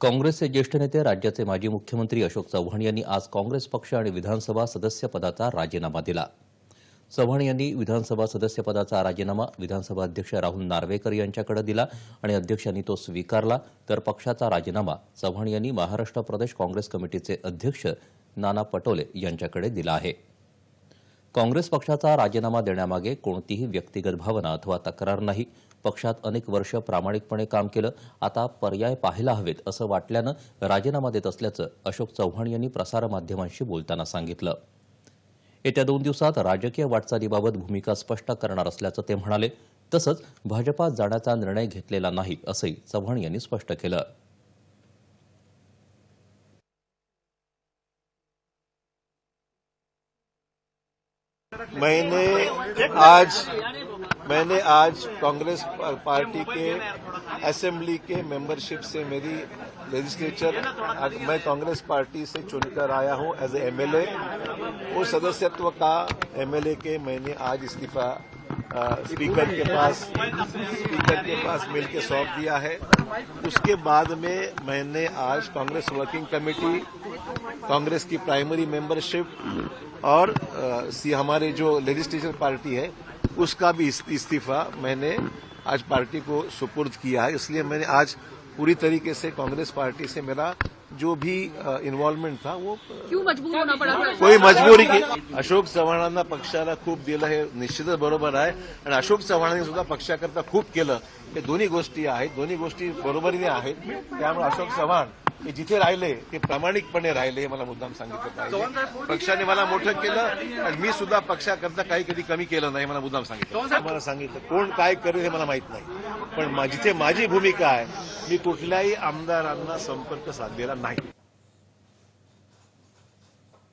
काँग्रेसचे ज्येष्ठ नेते राज्याचे माजी मुख्यमंत्री अशोक चव्हाण यांनी आज काँग्रेस पक्ष आणि विधानसभा सदस्यपदाचा राजीनामा दिला. चव्हाण यांनी विधानसभा सदस्यपदाचा राजीनामा विधानसभा अध्यक्ष राहुल नार्वेकर यांच्याकडे दिला आणि अध्यक्षांनी तो स्वीकारला. तर पक्षाचा राजीनामा चव्हाण यांनी महाराष्ट्र प्रदेश काँग्रेस कमिटीचे अध्यक्ष नाना पटोले यांच्याकडे दिला आहे. काँग्रेस पक्षाचा राजीनामा देण्यामागे कोणतीही व्यक्तिगत भावना अथवा तक्रार नाही. पक्षात अनेक वर्ष प्रामाणिकपणे काम केलं आता पर्याय पाहायला हवेत असं वाटल्यानं राजीनामा देत असल्याचं अशोक चव्हाण यांनी प्रसारमाध्यमांशी बोलताना सांगितलं. येत्या दोन दिवसात राजकीय वाटचालीबाबत भूमिका स्पष्ट करणार असल्याचं ते म्हणाले तसंच भाजपात जाण्याचा निर्णय घेतलेला नाही असंही चव्हाण यांनी स्पष्ट केलं. मैंने आज मैंने आज कांग्रेस पार्टी के असेंबली के मेंबरशिप से मेरी लेजिस्लेचर मैं कांग्रेस पार्टी से चुनकर आया हूँ एज ए एमएलए उस सदस्यत्व का एमएलए के मैंने आज इस्तीफा स्पीकर के पास स्पीकर के पास मिल के सौंप दिया है। उसके बाद में मैंने आज कांग्रेस वर्किंग कमेटी कांग्रेस की प्राइमरी मेंबरशिप और सी हमारे जो लेजिस्लेचर पार्टी है उसका भी इस्तीफा मैंने आज पार्टी को सुपुर्द किया है। इसलिए मैंने आज पूरी तरीके से कांग्रेस पार्टी से मेरा जो भी इन्व्ॉल्वमेंट था वो क्यों मजबूर होना पड़ा कोई मजबुरी की अशोक चव्हाणांना पक्षाला खूप दिलं हे निश्चितच बरोबर आहे. आणि अशोक चव्हाणांनी सुद्धा पक्षाकरता खूप केलं. हे दोन्ही गोष्टी आहेत दोन्ही गोष्टी बरोबरीने आहेत. त्यामुळे अशोक चव्हाण हे जिथे राहिले ते प्रामाणिकपणे राहिले हे मला मुद्दाम सांगितलं पाहिजे. पक्षाने मला मोठं केलं आणि मी सुद्धा पक्षाकरता काही कधी कमी केलं नाही मला मुद्दाम सांगितलं. मला सांगितलं कोण काय करेल हे मला माहीत नाही. पण जिथे माझी भूमिका आहे मी कुठल्याही आमदारांना संपर्क साधलेला नाही.